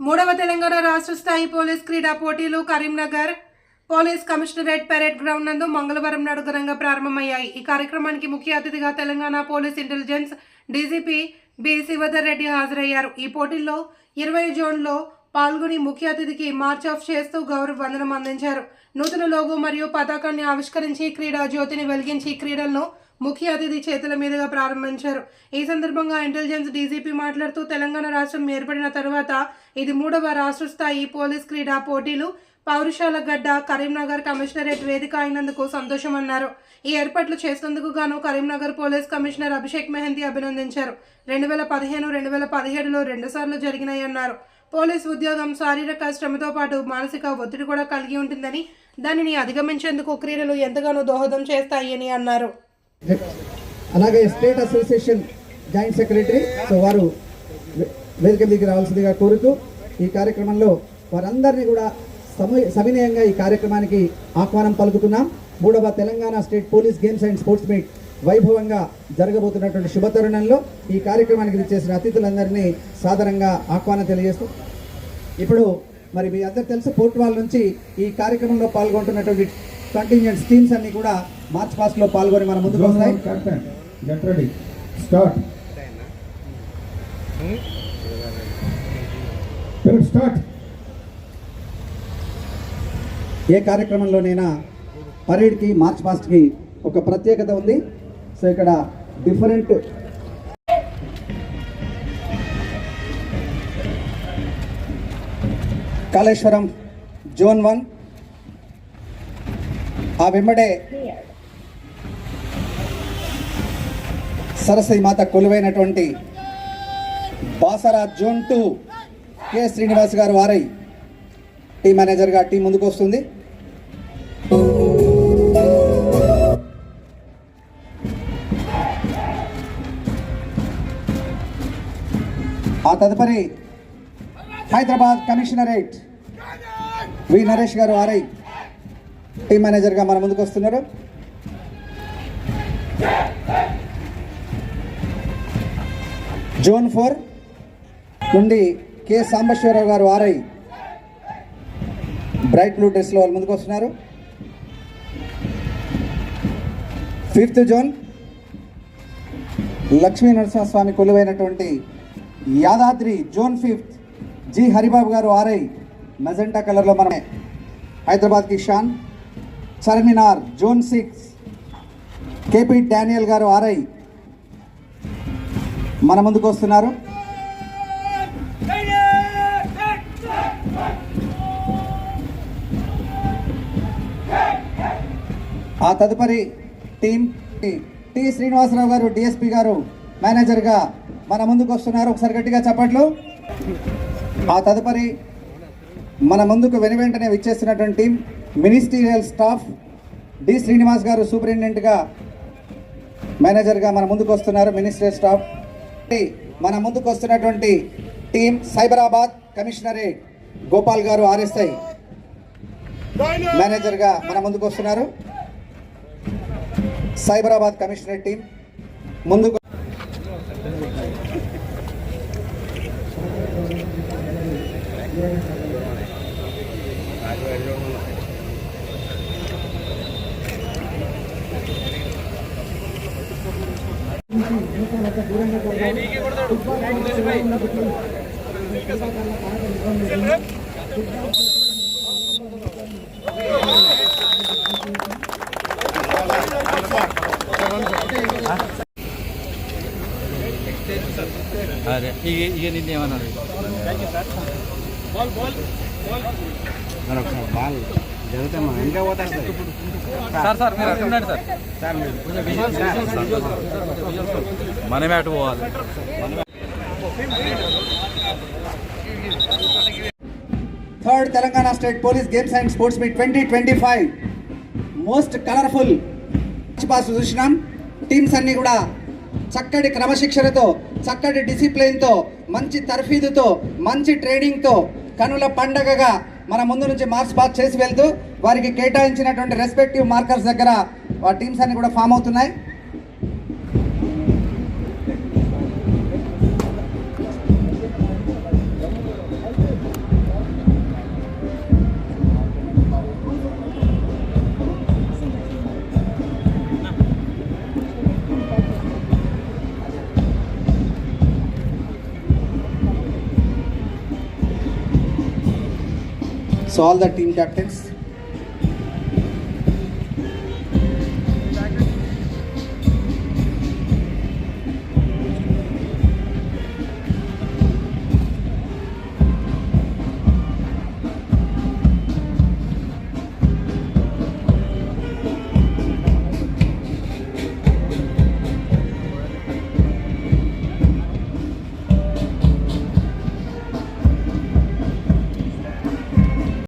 మూడవ తెలంగాణ రాష్ట్ర స్థాయి పోలీస్ క్రీడా పోటీలు Karimnagar police commissionerate parade ground నందు మంగళవారం నాడు ఘనంగా ప్రారంభమయ్యాయి. ఈ కార్యక్రమానికి ముఖ్య అతిథిగా Telangana police intelligence DGP B Shivadhar Reddy హాజరయ్యారు. ఈ పోటీల్లో ఇరవై జోన్లో పాల్గొని ముఖ్య అతిథికి మార్చ్ ఆఫ్ చేస్తూ గౌరవ వందనం అందించారు. నూతన లోగో మరియు పతాకాన్ని ఆవిష్కరించి క్రీడా జ్యోతిని వెలిగించి ఈ క్రీడలను ముఖ్య అతిథి చేతుల మీదుగా ప్రారంభించారు. ఈ సందర్భంగా ఇంటెలిజెన్స్ డీజీపీ మాట్లాడుతూ తెలంగాణ రాష్ట్రం ఏర్పడిన తరువాత ఇది మూడవ రాష్ట్ర స్థాయి పోలీస్ క్రీడా పోటీలు పౌరుషాల గడ్డ కరీంనగర్ కమిషనరేట్ వేదిక అయినందుకు సంతోషమన్నారు. ఈ ఏర్పాట్లు చేసినందుకు గాను కరీంనగర్ పోలీస్ కమిషనర్ అభిషేక్ మెహందీ అభినందించారు. రెండు వేల పదిహేను రెండు వేల పదిహేడులో రెండుసార్లు జరిగినాయన్నారు. పోలీస్ ఉద్యోగం శారీరక శ్రమతో పాటు మానసిక ఒత్తిడి కూడా కలిగి ఉంటుందని దానిని అధిగమించేందుకు క్రీడలు ఎంతగానో దోహదం చేస్తాయని అన్నారు. అలాగే state association joint secretary so వారు వేదిక దిగి రావాల్సిందిగా కోరుతూ ఈ కార్యక్రమంలో వారందరినీ కూడా సమయ సవినయంగా ఈ కార్యక్రమానికి ఆహ్వానం పలుకుతున్నాం. మూడవ Telangana state police games and sports meet వైభవంగా జరగబోతున్నటువంటి శుభతరుణంలో ఈ కార్యక్రమానికి చేసిన అతిథులందరినీ సాధారణంగా ఆహ్వానం తెలియజేస్తూ ఇప్పుడు మరి మీ అందరు తెలుసు పోర్టువాల్ నుంచి ఈ కార్యక్రమంలో పాల్గొంటున్నటువంటి కంటింజెంట్ టీమ్స్ అన్ని కూడా మార్చ్ పాస్ట్లో పాల్గొని మన ముందుకు వస్తాయి. Start. Period start. ఏ కార్యక్రమంలోనైనా పరేడ్కి మార్చ్ పాస్ట్కి ఒక ప్రత్యేకత ఉంది సో ఇక్కడ డిఫరెంట్ కాళేశ్వరం జోన్ వన్ ఆ వెంబడే సరస్వతి మాత కొలువైనటువంటి Basara zone two K Srinivas garu వారై టీం మేనేజర్గా టీం ముందుకు వస్తుంది ఆ తదుపరి హైదరాబాద్ కమిషనరేట్ వి నరేష్ గారు వారై. టీమ్ మేనేజర్గా మన ముందుకు వస్తున్నారు. జోన్ ఫోర్ నుండి K Sambasivarao garu RI. Bright blue డ్రెస్లో వాళ్ళు ముందుకు వస్తున్నారు. Fifth zone Lakshmi Narasimhaswamy కొలువైనటువంటి Yadadri zone fifth G Haribabu గారు ఆర్ఐ. మెజెంటా కలర్లో మనమే. హైదరాబాద్కి Shan. Charminar zone six KP Daniel గారు ఆర్ఐ. మన ముందుకు వస్తున్నారు. ఆ తదుపరి టీం టి శ్రీనివాసరావు గారు డిఎస్పి గారు మేనేజర్గా మన ముందుకు వస్తున్నారు. ఒకసారి గట్టిగా చెప్పట్లు. ఆ తదుపరి మన ముందుకు వెను వెంటనే విచ్చేస్తున్నటువంటి team ministerial staff D Srinivas గారు సూపరింటెండెంట్గా మేనేజర్గా మన ముందుకు వస్తున్నారు మినిస్ట్రియల్ స్టాఫ్. మన ముందుకు వస్తున్నటువంటి టీం సైబరాబాద్ కమిషనరేట్ గోపాల్ గారు ఆర్ఎస్ఐ మేనేజర్గా మన ముందుకు వస్తున్నారు. సైబరాబాద్ కమిషనరేట్ టీం ముందుకు అదే ఇక ఇక నిన్న ఏమన్నారు? సార్ సార్ మీరు అటు ఉండండి సార్. కొంచెం విజువల్స్ విజువల్స్ మనమే మనమేట పోవాలి. Third Telangana state police games and sports meet twenty twenty five most colourful pass చూసినాం. టీమ్స్ అన్ని కూడా చక్కటి క్రమశిక్షణతో చక్కటి డిసిప్లిన్తో మంచి తర్ఫీదుతో మంచి ట్రైనింగ్తో కనుల పండగగా మన ముందు నుంచి మార్క్స్ పాస్ చేసి వెళ్తూ వారికి కేటాయించినటువంటి రెస్పెక్టివ్ మార్కర్స్ దగ్గర వారి టీమ్స్ అన్ని కూడా ఫామ్ అవుతున్నాయి. All the team captains,